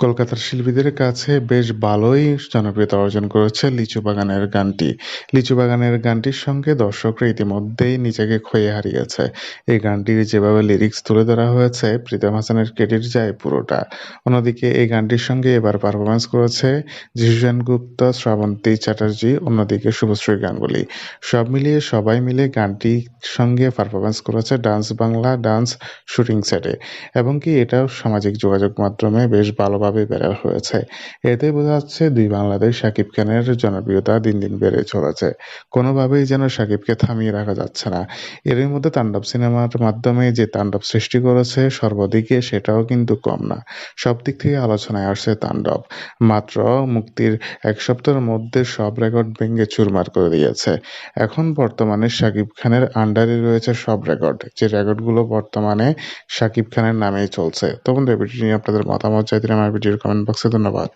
কলকাতার শিল্পীদের কাছে বেশ ভালোই জনপ্রিয়তা অর্জন করেছে লিচু বাগানের গানটি। লিচু বাগানের গানটির সঙ্গে দর্শকরা ইতিমধ্যেই নিজেকে খোয়ে হারিয়েছে। এই গানটির যেভাবে লিরিক্স তুলে ধরা হয়েছে, প্রীতম হাসানের ক্রেডিট যায় পুরোটা। অন্যদিকে এই গানটির সঙ্গে এবার পারফরমেন্স করেছে যিশু সেনগুপ্ত, শ্রাবন্তী চ্যাটার্জি, অন্যদিকে শুভশ্রী গাঙ্গুলি। সব মিলিয়ে সবাই মিলে গানটির সঙ্গে পারফরমেন্স করেছে ডান্স বাংলা ডান্স শুটিং সেটে এবং কি এটাও সামাজিক যোগাযোগ মাধ্যমে বেশ ভালোভাবে ভালোভাবে বেড়া হয়েছে। এতে বোঝা যাচ্ছে দুই বাংলাদেশ শাকিব খানের জনপ্রিয়তা দিন দিন বেড়ে চলেছে। কোনোভাবেই যেন শাকিবকে থামিয়ে রাখা যাচ্ছে না। এর মধ্যে তাণ্ডব সিনেমার মাধ্যমে যে তাণ্ডব সৃষ্টি করেছে, সর্বদিকে সেটাও কিন্তু কম না। সব দিক থেকে আলোচনায় আসছে তাণ্ডব। মাত্র মুক্তির এক সপ্তাহের মধ্যে সব রেকর্ড ভেঙে চুরমার করে দিয়েছে। এখন বর্তমানে শাকিব খানের আন্ডারে রয়েছে সব রেকর্ড। যে রেকর্ডগুলো বর্তমানে শাকিব খানের নামেই চলছে। তখন ভিডিওটি নিয়ে আপনাদের মতামত চাইতে আমার ভিডিওর কমেন্ট বক্সে ধন্যবাদ।